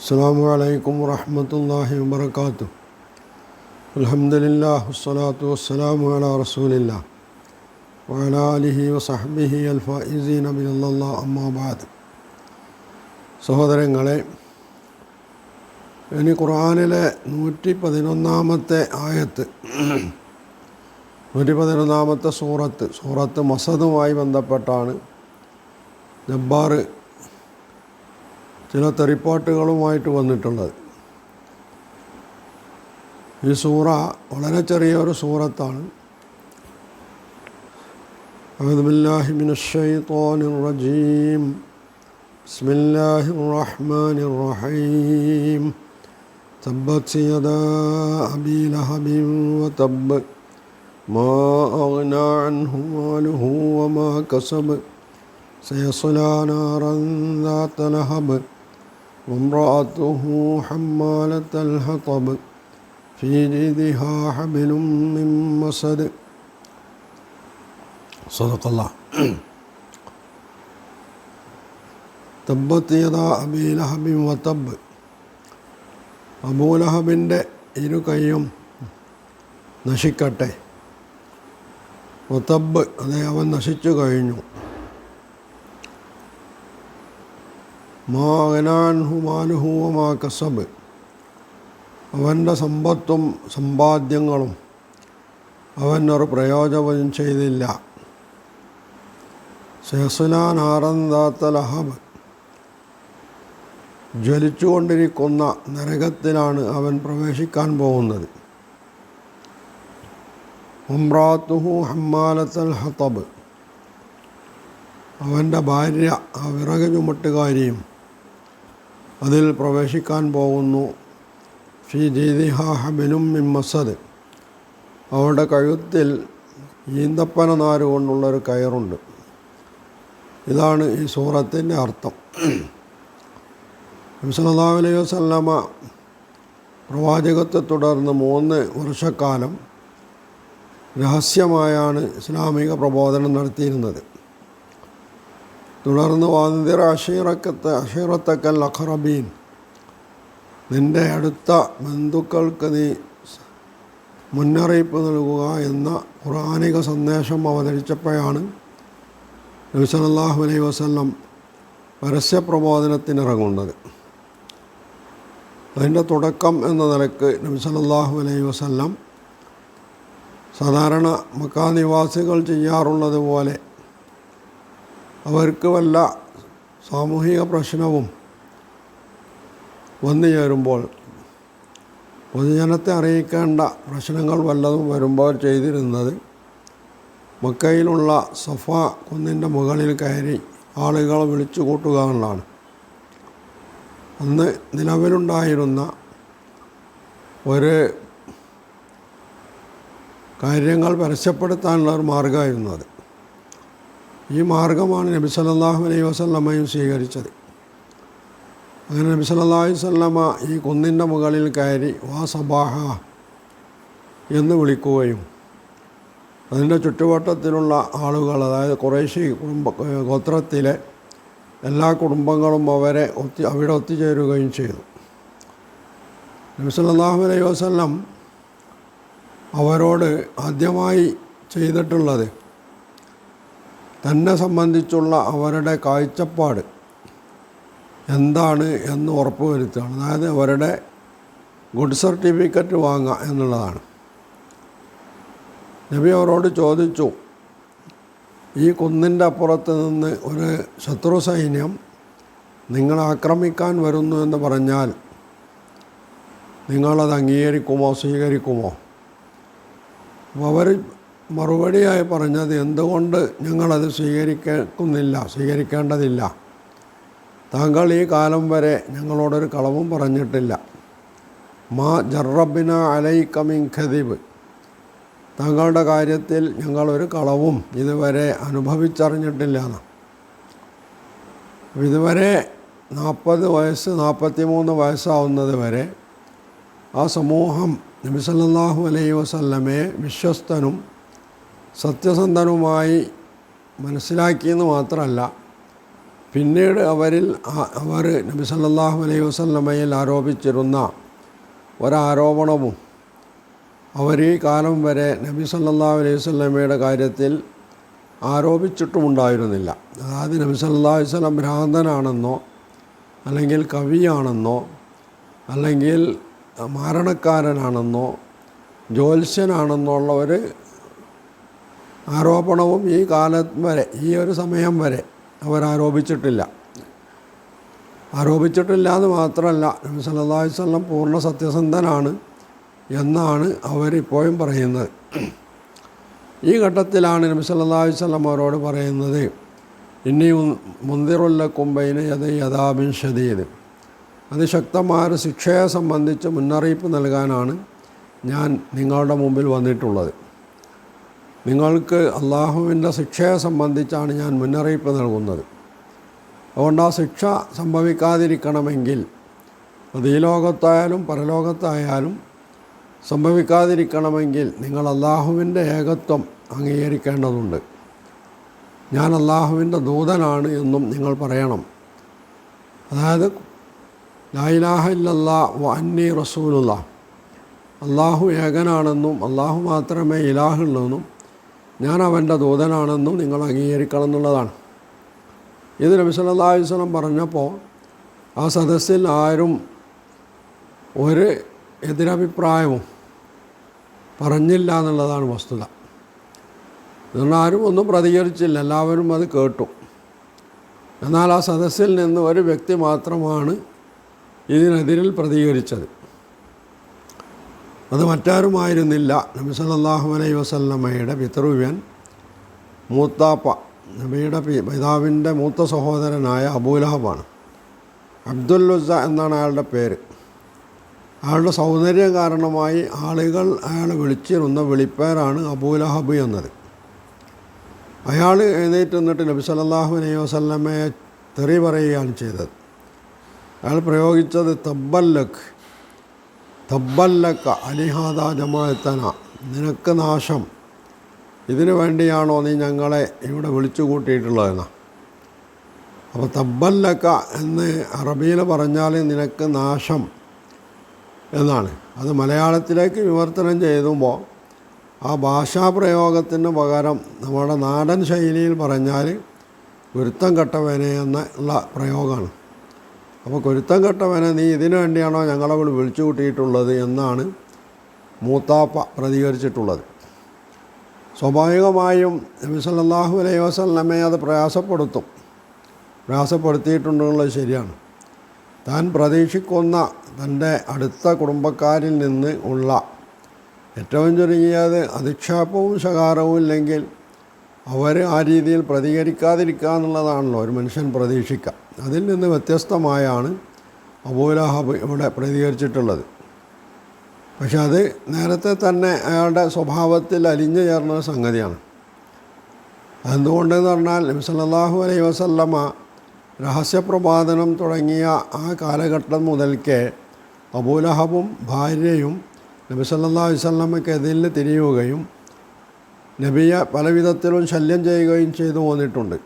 السلام عليكم ورحمة الله وبركاته الحمد لله والصلاة والسلام على رسول الله وعلى آله وصحبه الفائزين من الله أما بعد സഹോദരങ്ങളെ ഇനി ഖുർആാനിലെ നൂറ്റി പതിനൊന്നാമത്തെ ആയത്ത് നൂറ്റി പതിനൊന്നാമത്തെ സൂറത്ത് സൂറത്ത് മസദുമായി ബന്ധപ്പെട്ടാണ് ജബ്ബാർ ചില തെറിപ്പാട്ടുകളുമായിട്ട് വന്നിട്ടുള്ളത് ഈ സൂറ വളരെ ചെറിയൊരു സൂറത്താണ് أعوذ بالله من الشيطان الرجيم بسم الله الرحمن الرحيم تبت يدا أبي لهب وتب ما أغنى عنه ماله وما كسب سيصلى نارا ذات لهب وامرأته حمالة الحطب في جيدها حبل من مسد صدق الله തബ്ബത്ത് യഥാ അബീ ലഹബിൻ വത്തബ് അബൂലഹബിൻ്റെ ഇരു കൈയും നശിക്കട്ടെ വത്തബ് അതെ അവൻ നശിച്ചു കഴിഞ്ഞു മാനാൻഹുമാനുഹുവമാ കസബ്. അവന്റെ സമ്പത്തും സമ്പാദ്യങ്ങളും അവനൊരു പ്രയോജനം ചെയ്തില്ല. സെഹസുലാൻ ആറന്താത്ത ലഹബ്. ജ്വലിച്ചുകൊണ്ടിരിക്കുന്ന നരകത്തിലാണ് അവൻ പ്രവേശിക്കാൻ പോകുന്നത്. ഉംറാത്തുഹു ഹമ്മാലത്തൽ ഹത്തബ് അവന്റെ ഭാര്യ ആ വിറക് ചുമട്ടുകാരിയും അതിൽ പ്രവേശിക്കാൻ പോകുന്നു. ഫി ജീതിഹ ഹബിനും മിമ്മസദ് അവളുടെ കഴുത്തിൽ ഈന്തപ്പന നാര് കൊണ്ടുള്ളൊരു കയറുണ്ട്. ഇതാണ് ഈ സൂറത്തിന്റെ അർത്ഥം. നബ്സല്ലാ അലൈഹി വസല്ലമ പ്രവാചകത്തെ തുടർന്ന് മൂന്ന് വർഷക്കാലം രഹസ്യമായാണ് ഇസ്ലാമിക പ്രബോധനം നടത്തിയിരുന്നത്. തുടർന്ന് വാന്തിർ അഷീറക്കത്ത് അഷീറത്തക്കൽ അഖറബീൻ. നിന്റെ അടുത്ത ബന്ധുക്കൾക്ക് നീ മുന്നറിയിപ്പ് നൽകുക എന്ന ഖുറാനിക സന്ദേശം അവതരിച്ചപ്പോഴാണ് നബി സല്ലല്ലാഹു അലൈഹി വസല്ലം പരസ്യപ്രബോധനത്തിനിറങ്ങുന്നത് അതിന്റെ തുടക്കം എന്ന നിലയ്ക്ക് നബി അലൈ വസ്ലം സാധാരണ മക്കാ നിവാസികൾ ചെയ്യാറുള്ളത് പോലെ അവർക്ക് വല്ല സാമൂഹിക പ്രശ്നവും വന്നു ചേരുമ്പോൾ പൊതുജനത്തെ അറിയിക്കേണ്ട പ്രശ്നങ്ങൾ വല്ലതും വരുമ്പോൾ ചെയ്തിരുന്നത് മക്കയിലുള്ള സഫ കുന്നിന്റെ മുകളിൽ കയറി ആളുകളെ വിളിച്ചു കൂട്ടുക എന്നുള്ളതാണ്. അന്ന് നിലവിലുണ്ടായിരുന്ന ഒരു കാര്യങ്ങൾ പരസ്യപ്പെടുത്താനുള്ള ഒരു മാർഗമായിരുന്നു അത്. ഈ മാർഗമാണ് നബി സല്ലല്ലാഹു അലൈഹി വസല്ലമയും സ്വീകരിച്ചത്. അങ്ങനെ നബി സല്ലല്ലാഹു വല്ലമ്മ ഈ കുന്നിന്റെ മുകളിൽ കയറി വാ സബാഹ എന്ന് വിളിക്കുകയും അതിന്റെ ചുറ്റുവട്ടത്തിലുള്ള ആളുകൾ അതായത് കുറേശ്ശി കുടുംബ ഗോത്രത്തിലെ എല്ലാ കുടുംബങ്ങളും അവരെ ഒത്തി അവിടെ ഒത്തുചേരുകയും ചെയ്തു. നബി സല്ലല്ലാഹു അലൈഹി വസല്ലം അവരോട് ആദ്യമായി ചെയ്തിട്ടുള്ളത് തന്നെ സംബന്ധിച്ചുള്ള അവരുടെ കാഴ്ചപ്പാട് എന്താണ് എന്ന് ഉറപ്പ് വരുത്തുകയാണ് അതായത് അവരുടെ ഗുഡ് സർട്ടിഫിക്കറ്റ് വാങ്ങുക എന്നുള്ളതാണ്. നബി അവരോട് ചോദിച്ചു ഈ കുന്നിന്റെ അപ്പുറത്ത് നിന്ന് ഒരു ശത്രു സൈന്യം നിങ്ങളെ ആക്രമിക്കാൻ വരുന്നു എന്ന് പറഞ്ഞാൽ നിങ്ങളത് അംഗീകരിക്കുമോ സ്വീകരിക്കുമോ? അവർ മറുപടിയായി പറഞ്ഞത് എന്തുകൊണ്ട് ഞങ്ങളത് സ്വീകരിക്കുന്നില്ല സ്വീകരിക്കേണ്ടതില്ല? താങ്കൾ ഈ കാലം വരെ ഞങ്ങളോടൊരു കളവും പറഞ്ഞിട്ടില്ല. മാ ജറബിന അലൈക്കമിൻ ഖദീബ്. താങ്കളുടെ കാര്യത്തിൽ ഞങ്ങളൊരു കളവും ഇതുവരെ അനുഭവിച്ചറിഞ്ഞിട്ടില്ല ഇതുവരെ നാൽപ്പത് വയസ്സ് നാൽപ്പത്തി മൂന്ന് വയസ്സാവുന്നത് വരെ ആ സമൂഹം നബിസല്ലാഹു അലൈ വസല്ലമയെ വിശ്വസ്തനും സത്യസന്ധനുമായി മനസ്സിലാക്കിയെന്ന് മാത്രമല്ല പിന്നീട് അവരിൽ അവർ നബി സല്ലല്ലാഹു അലൈഹി വസ്ലമയിൽ ആരോപിച്ചിരുന്ന ഒരാരോപണവും അവർ ഈ കാലം വരെ നബി സല്ലല്ലാഹു അലൈഹി വസ്ലമയുടെ കാര്യത്തിൽ ആരോപിച്ചിട്ടുമുണ്ടായിരുന്നില്ല. അതായത് നബി സല്ലല്ലാഹു അലൈഹി വസല്ലം ഭ്രാന്തനാണെന്നോ അല്ലെങ്കിൽ കവിയാണെന്നോ അല്ലെങ്കിൽ മാരണക്കാരനാണെന്നോ ജ്യോത്സ്യനാണെന്നോ ഉള്ള ഒരു ആരോപണവും ഈ കാലം വരെ ഈ ഒരു സമയം വരെ അവർ ആരോപിച്ചിട്ടില്ല എന്ന് മാത്രമല്ല നബി സല്ലല്ലാഹു അലൈഹി വസല്ലം പൂർണ സത്യസന്ധനാണ് എന്നാണ് അവരിപ്പോഴും പറയുന്നത്. ഈ ഘട്ടത്തിലാണ് നബി സല്ലല്ലാഹു അലൈഹി വസല്ലം അവരോട് പറയുന്നത് ഇനി മുന്തിറുള്ള യഥ യഥാബിൻ ഷദീദ്. അതിശക്തമായ ഒരു ശിക്ഷയെ സംബന്ധിച്ച് മുന്നറിയിപ്പ് നൽകാനാണ് ഞാൻ നിങ്ങളുടെ മുമ്പിൽ വന്നിട്ടുള്ളത്. നിങ്ങൾക്ക് അള്ളാഹുവിന്റെ ശിക്ഷയെ സംബന്ധിച്ചാണ് ഞാൻ മുന്നറിയിപ്പ് നൽകുന്നത്. അതുകൊണ്ട് ആ ശിക്ഷ സംഭവിക്കാതിരിക്കണമെങ്കിൽ അത് ഈ ലോകത്തായാലും പരലോകത്തായാലും സംഭവിക്കാതിരിക്കണമെങ്കിൽ നിങ്ങൾ അള്ളാഹുവിന്റെ ഏകത്വം അംഗീകരിക്കേണ്ടതുണ്ട്. ഞാൻ അള്ളാഹുവിന്റെ ദൂതനാണ് എന്നും നിങ്ങൾ പറയണം. അതായത് ലായിലാഹ ഇല്ലല്ലാ വ അന്നി റസൂലുള്ള അള്ളാഹു ഏകനാണെന്നും അള്ളാഹു മാത്രമേ ഇലാഹുള്ളൂന്നും ഞാൻ അവന്റെ ദൂതനാണെന്നും നിങ്ങൾ അംഗീകരിക്കണം എന്നുള്ളതാണ്. ഇത് നബി പറഞ്ഞപ്പോൾ ആ സദസ്സിൽ ആരും ഒരു എതിരഭിപ്രായവും പറഞ്ഞില്ല എന്നുള്ളതാണ് വസ്തുത. എന്നാൽ ആരും ഒന്നും പ്രതികരിച്ചില്ല. എല്ലാവരും അത് കേട്ടു. എന്നാൽ ആ സദസ്സിൽ നിന്ന് ഒരു വ്യക്തി മാത്രമാണ് ഇതിനെതിരിൽ പ്രതികരിച്ചത്. അത് മറ്റാരുമായിരുന്നില്ല. നബി സല്ലല്ലാഹു അലൈ വസല്ലമ്മയുടെ പിതൃവ്യൻ മൂത്താപ്പ നബിയുടെ പിതാവിന്റെ മൂത്ത സഹോദരനായ അബൂലഹബാണ് അബ്ദുല്ലുസ എന്നാണ് അയാളുടെ പേര്. അയാളുടെ സൗന്ദര്യം കാരണമായി ആളുകൾ അയാൾ വിളിച്ചിരുന്ന വിളിപ്പേരാണ് അബൂലഹബ് എന്നത്. അയാൾ എഴുന്നേറ്റ് നിന്നിട്ട് നബി സല്ലല്ലാഹു അലൈഹി വസല്ലമ്മയെ തെറി പറയുകയാണ് ചെയ്തത്. അയാൾ പ്രയോഗിച്ചത് തബ്ബല്ലക്ക് തബ്ബല്ലക്ക അലിഹാദ ജമാഅത്തന. നിനക്ക് നാശം. ഇതിനു വേണ്ടിയാണോ നീ ഞങ്ങളെ ഇവിടെ വിളിച്ചു കൂട്ടിയിട്ടുള്ളതെന്ന്. അപ്പോൾ തബ്ബല്ലക്ക എന്ന് അറബിയിൽ പറഞ്ഞാൽ നിനക്ക് നാശം എന്നാണ്. അത് മലയാളത്തിലേക്ക് വിവർത്തനം ചെയ്തുമ്പോൾ ആ ഭാഷാപ്രയോഗത്തിന് പകരം നമ്മുടെ നാടൻ ശൈലിയിൽ പറഞ്ഞാൽ വൃത്തം കെട്ടവനെ എന്നുള്ള പ്രയോഗമാണ്. അപ്പോൾ കൊരുത്തം കെട്ടവനെ നീ ഇതിനു വേണ്ടിയാണോ ഞങ്ങളെ വിളിച്ചു കൂട്ടിയിട്ടുള്ളത് എന്നാണ് മൂത്താപ്പ പ്രതികരിച്ചിട്ടുള്ളത്. സ്വാഭാവികമായും നബി സല്ലാഹു അലൈഹി വസല്ലമയെ അത് പ്രയാസപ്പെടുത്തും. പ്രയാസപ്പെടുത്തിയിട്ടുണ്ടെന്നുള്ളത് ശരിയാണ്. താൻ പ്രതീക്ഷിക്കുന്ന തന്റെ അടുത്ത കുടുംബക്കാരിൽ നിന്ന് ഉള്ള ഏറ്റവും ചുരുങ്ങിയത് അധിക്ഷേപവും ശകാരവും ഇല്ലെങ്കിൽ അവർ ആ രീതിയിൽ പ്രതികരിക്കാതിരിക്കുക എന്നുള്ളതാണല്ലോ ഒരു മനുഷ്യൻ പ്രതീക്ഷിക്കുക. അതിൽ നിന്ന് വ്യത്യസ്തമായാണ് അബൂലഹബ് ഇവിടെ പ്രതികരിച്ചിട്ടുള്ളത്. പക്ഷെ അത് നേരത്തെ തന്നെ അയാളുടെ സ്വഭാവത്തിൽ അലിഞ്ഞു ചേർന്ന സംഗതിയാണ്. അതെന്തുകൊണ്ടെന്ന് പറഞ്ഞാൽ നബി അലൈ വസല്ലമ്മ വസല്ലമ രഹസ്യപ്രപാദനം തുടങ്ങിയ ആ കാലഘട്ടം മുതൽക്കേ അബൂലഹബും ഭാര്യയും നബി സല്ലല്ലാഹു അലൈഹി വസല്ലമയ്ക്കെതിരിൽ തിരിയുകയും നബിയെ പലവിധത്തിലും ശല്യം ചെയ്യുകയും ചെയ്തു പോന്നിട്ടുണ്ട്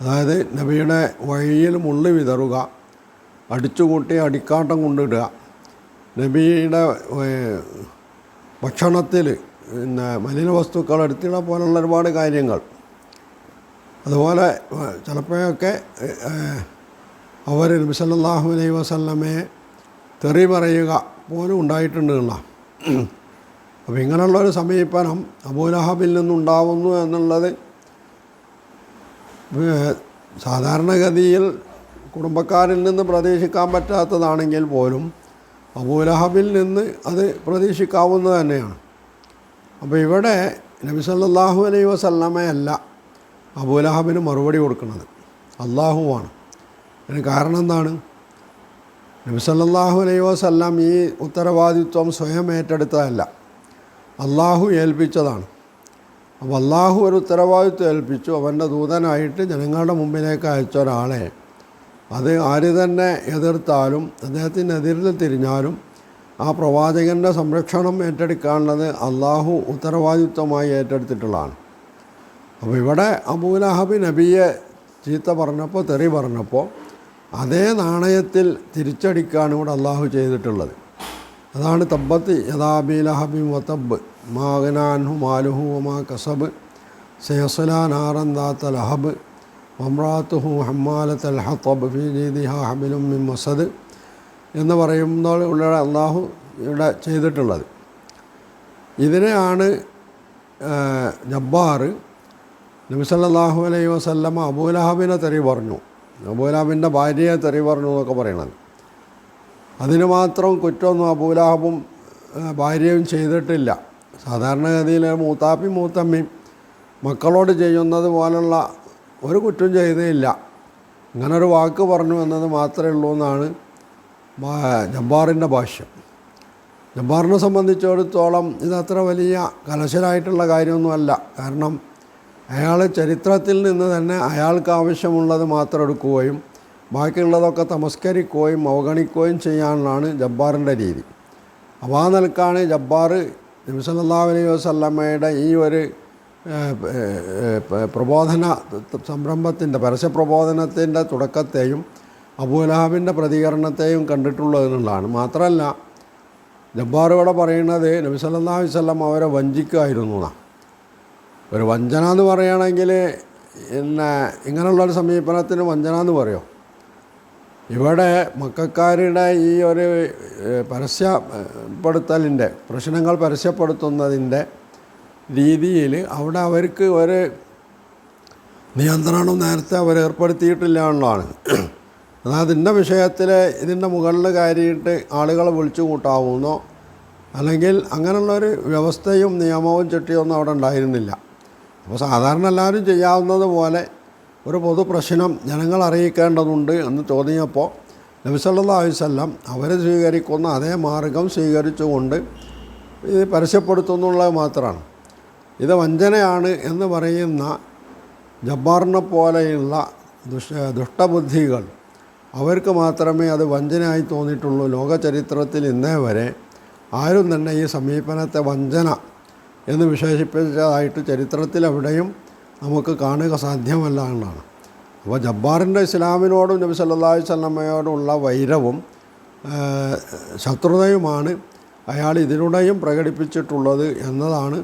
അതായത് നബിയുടെ വഴിയിൽ മുള്ളി വിതറുക അടിച്ചുകൂട്ടി അടിക്കാട്ടം കൊണ്ടിടുക നബിയുടെ ഭക്ഷണത്തിൽ പിന്നെ മലിന വസ്തുക്കൾ എടുത്തിട പോലുള്ള ഒരുപാട് കാര്യങ്ങൾ. അതുപോലെ ചിലപ്പോഴൊക്കെ അവർ നബി സല്ലല്ലാഹു അലൈഹി വസല്ലമയെ തെറി പറയുക പോലും ഉണ്ടായിട്ടുണ്ട് എന്നുള്ള അപ്പോൾ ഇങ്ങനെയുള്ളൊരു സമീപനം അബൂലഹബിൽ നിന്നുണ്ടാവുന്നു എന്നുള്ളത് സാധാരണഗതിയിൽ കുടുംബക്കാരിൽ നിന്ന് പ്രതീക്ഷിക്കാൻ പറ്റാത്തതാണെങ്കിൽ പോലും അബൂലഹബിൽ നിന്ന് അത് പ്രതീക്ഷിക്കാവുന്നത് തന്നെയാണ്. അപ്പോൾ ഇവിടെ നബി സല്ലല്ലാഹു അലൈഹി വസല്ലമയല്ല അബൂലഹബിന് മറുപടി കൊടുക്കുന്നത്. അള്ളാഹുവാണ് അതിന് കാരണം എന്താണ്? നബി സല്ലല്ലാഹു അലൈഹി വസല്ലം ഈ ഉത്തരവാദിത്വം സ്വയം ഏറ്റെടുത്തതല്ല. അള്ളാഹു ഏൽപ്പിച്ചതാണ്. അപ്പോൾ അള്ളാഹു ഒരു ഉത്തരവാദിത്വം ഏൽപ്പിച്ചു. അവന്റെ ദൂതനായിട്ട് ജനങ്ങളുടെ മുമ്പിലേക്ക് അയച്ച ഒരാളെ. അത് ആര് തന്നെ എതിർത്താലും അദ്ദേഹത്തിനെതിരിൽ തിരിഞ്ഞാലും ആ പ്രവാചകന്റെ സംരക്ഷണം ഏറ്റെടുക്കാനുള്ളത് അള്ളാഹു ഉത്തരവാദിത്വമായി ഏറ്റെടുത്തിട്ടുള്ളതാണ്. അപ്പോൾ ഇവിടെ അബൂലഹബി നബിയെ ചീത്ത പറഞ്ഞപ്പോൾ തെറി പറഞ്ഞപ്പോൾ അതേ നാണയത്തിൽ തിരിച്ചടിക്കാണ് ഇവിടെ അള്ളാഹു ചെയ്തിട്ടുള്ളത്. അതാണ് തബ്ബത്ത്. യഥാബിലഹബി വത്തബ് മാഗനാൻഹു മാലുഹു മാ കസബ്. സയസലാനാറന്താത്ത ലഹബ്. വമ്രാത്തുഹു ഹമ്മാലത്ത് അൽഹത്തബ് ഫി ജീദിഹ ഹബിലും മിൻ മസദ്. എന്ന് പറയുമ്പോൾ ഉള്ള അള്ളാഹു ഇവിടെ ചെയ്തിട്ടുള്ളത്. ഇതിനെയാണ് ജബ്ബാർ നബിസല്ലാഹു അലൈഹി വസല്ലമ അബൂലഹബിനെ തെറി പറഞ്ഞു. അബൂലഹബിന്റെ ഭാര്യയെ തെറി പറഞ്ഞു എന്നൊക്കെ പറയണത്. അതിന് മാത്രം കുറ്റമൊന്നും അബൂലാഹബും ഭാര്യയും ചെയ്തിട്ടില്ല. സാധാരണഗതിയിൽ മൂത്താപ്പി മൂത്തമ്മയും മക്കളോട് ചെയ്യുന്നത് പോലുള്ള ഒരു കുറ്റം ചെയ്തേയില്ല. ഇങ്ങനൊരു വാക്ക് പറഞ്ഞു എന്നത് മാത്രമേ ഉള്ളൂ എന്നാണ് ജബ്ബാറിന്റെ ഭാഷ്യം. ജബ്ബാറിനെ സംബന്ധിച്ചിടത്തോളം ഇതത്ര വലിയ കലശലായിട്ടുള്ള കാര്യമൊന്നുമല്ല. കാരണം അയാൾ ചരിത്രത്തിൽ നിന്ന് തന്നെ അയാൾക്ക് ആവശ്യമുള്ളത് മാത്രം എടുക്കുകയും ബാക്കിയുള്ളതൊക്കെ തമസ്കരിക്കുകയും അവഗണിക്കുകയും ചെയ്യാനാണ് ജബ്ബാറിന്റെ രീതി. അപ്പോൾ ആ നിലക്കാണ് ജബ്ബാർ നബിസല്ലാ അലൈഹി വസല്ലമ്മയുടെ ഈ ഒരു പ്രബോധന സംരംഭത്തിന്റെ പരസ്യ പ്രബോധനത്തിന്റെ തുടക്കത്തെയും അബൂലഹാബിന്റെ പ്രതികരണത്തെയും കണ്ടിട്ടുള്ളത് എന്നുള്ളതാണ്. മാത്രമല്ല ജബ്ബാർ പറയുന്നത് നബിസല്ലാ വസല്ലം അവരെ വഞ്ചിക്കുമായിരുന്നു എന്നാണ്. ഒരു വഞ്ചന എന്ന് പറയുകയാണെങ്കിൽ പിന്നെ ഇങ്ങനെയുള്ളൊരു സമീപനത്തിന് വഞ്ചന എന്ന് പറയോ? ഇവിടെ മക്കാരുടെ ഈ ഒരു പരസ്യപ്പെടുത്തലിന്റെ പ്രശ്നങ്ങൾ പരസ്യപ്പെടുത്തുന്നതിന്റെ രീതിയിൽ അവിടെ അവർക്ക് ഒരു നിയന്ത്രണം നേരത്തെ അവർ ഏർപ്പെടുത്തിയിട്ടില്ല എന്നുള്ളതാണ്. അതായത് ഇന്ന വിഷയത്തിൽ ഇതിന്റെ മുകളിൽ കയറിയിട്ട് ആളുകളെ വിളിച്ചു കൂട്ടാവുന്നോ അല്ലെങ്കിൽ അങ്ങനെയുള്ളൊരു വ്യവസ്ഥയും നിയമവും ചിട്ടിയൊന്നും അവിടെ ഉണ്ടായിരുന്നില്ല. അപ്പോൾ സാധാരണ എല്ലാവരും ചെയ്യാവുന്നത് പോലെ ഒരു പൊതു പ്രശ്നം ജനങ്ങൾ അറിയിക്കേണ്ടതുണ്ട് എന്ന് തോന്നിയപ്പോൾ നബിസല്ലാ അലൈവല്ലം അവർ സ്വീകരിക്കുന്ന അതേ മാർഗം സ്വീകരിച്ചുകൊണ്ട് ഇത് പരസ്യപ്പെടുത്തുന്നുള്ളത് മാത്രമാണ്. ഇത് വഞ്ചനയാണ് എന്ന് പറയുന്ന ജബ്ബാറിനെ പോലെയുള്ള ദുഷ ദുഷ്ടബുദ്ധികൾ അവർക്ക് മാത്രമേ അത് വഞ്ചനയായി തോന്നിയിട്ടുള്ളൂ. ലോക ചരിത്രത്തിൽ ഇന്നേ വരെ ആരും തന്നെ ഈ സമീപനത്തെ വഞ്ചന എന്ന് വിശേഷിപ്പിച്ചതായിട്ട് ചരിത്രത്തിൽ എവിടെയും നമുക്ക് കാണുക സാധ്യമല്ല എന്നാണ്. അപ്പോൾ ജബ്ബാറിന്റെ ഇസ്ലാമിനോടും നബി സല്ലാഹു അലൈഹി വസല്ലമയോടുള്ള വൈരവും ശത്രുതയുമാണ് അയാൾ ഇതിലൂടെയും പ്രകടിപ്പിച്ചിട്ടുള്ളത് എന്നതാണ്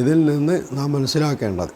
ഇതിൽ നിന്ന് നാം മനസ്സിലാക്കേണ്ടത്.